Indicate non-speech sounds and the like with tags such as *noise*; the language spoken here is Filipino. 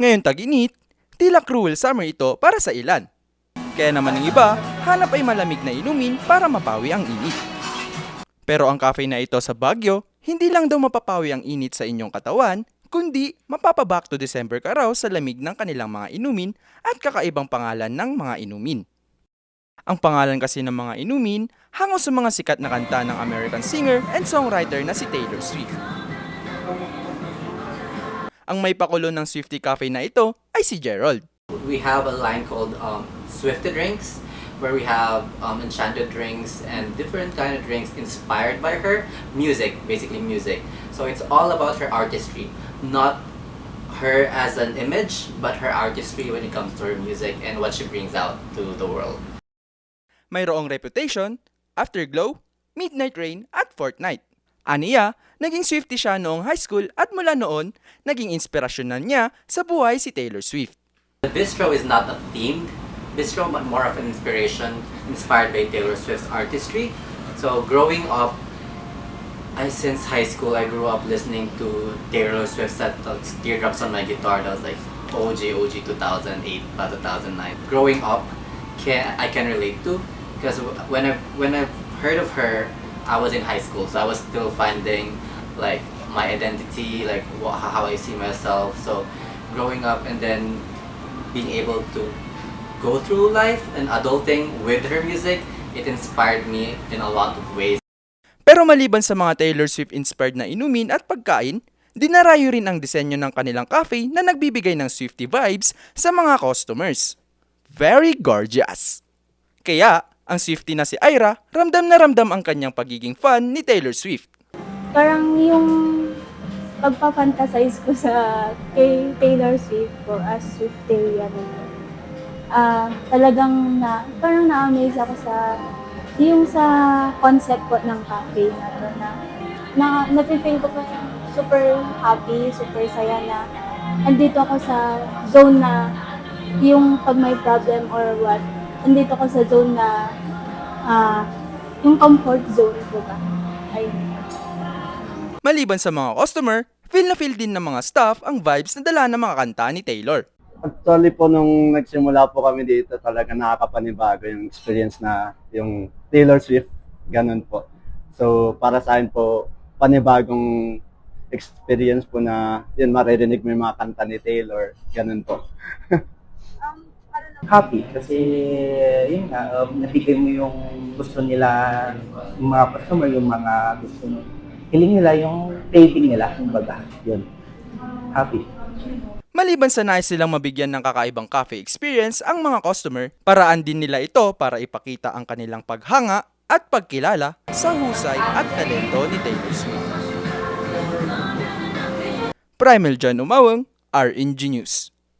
Ngayon tag-init, tila cruel summer ito para sa ilan. Kaya naman ng iba, hanap ay malamig na inumin para mapawi ang init. Pero ang cafe na ito sa Baguio, hindi lang daw mapapawi ang init sa inyong katawan, kundi mapapaback to December ka raw sa lamig ng kanilang mga inumin at kakaibang pangalan ng mga inumin. Ang pangalan kasi ng mga inumin hango sa mga sikat na kanta ng American singer and songwriter na si Taylor Swift. Ang may pakulo ng Swifty Cafe na ito ay si Gerald. We have a line called um, Swifted Drinks, where we have um, enchanted drinks and different kind of drinks inspired by her music, basically music. So it's all about her artistry, not her as an image, but her artistry when it comes to her music and what she brings out to the world. Mayroong reputation, Afterglow, Midnight Rain at Fortnite. Aniya, naging Swifty siya noong high school at mula noon, naging inspirasyon na niya sa buhay si Taylor Swift. The bistro is not a themed bistro, but more of an inspiration inspired by Taylor Swift's artistry. So growing up, I since high school I grew up listening to Taylor Swift set uh, teardrops on my guitar. That was like OG OG 2008 pa 2009. Growing up, can I can relate to because when I when I heard of her, I was in high school, so I was still finding like my identity, like wha- how I see myself. So growing up and then being able to go through life and adulting with her music, it inspired me in a lot of ways. Pero maliban sa mga Taylor Swift-inspired na inumin at pagkain, dinarayo rin ang disenyo ng kanilang cafe na nagbibigay ng Swifty vibes sa mga customers. Very gorgeous! Kaya, ang Swifty na si Ira, ramdam na ramdam ang kanyang pagiging fan ni Taylor Swift. parang yung pagpapantasize ko sa kay Taylor Swift ko as Swifterian. Ah, talagang na, parang na-amaze ako sa yung sa concept po ng cafe na to na, na nafe-feel ko pa super happy, super saya na andito ako sa zone na yung pag may problem or what, andito ako sa zone na ah, yung comfort zone ko ba? Ayun. Maliban sa mga customer, feel na feel din ng mga staff ang vibes na dala ng mga kanta ni Taylor. Actually po nung nagsimula po kami dito talaga nakakapanibago yung experience na yung Taylor Swift, ganun po. So para sa akin po, panibagong experience po na yun maririnig mo yung mga kanta ni Taylor, ganun po. *laughs* happy kasi yun nga, um, nabigay mo yung gusto nila, yung mga customer, yung mga gusto mo. Hiling nila yung craving nila, yung baga. Yun. Happy. Maliban sa nais silang mabigyan ng kakaibang cafe experience ang mga customer, paraan din nila ito para ipakita ang kanilang paghanga at pagkilala sa husay at talento ni Taylor Swift. Primal John Umawang, RNG News.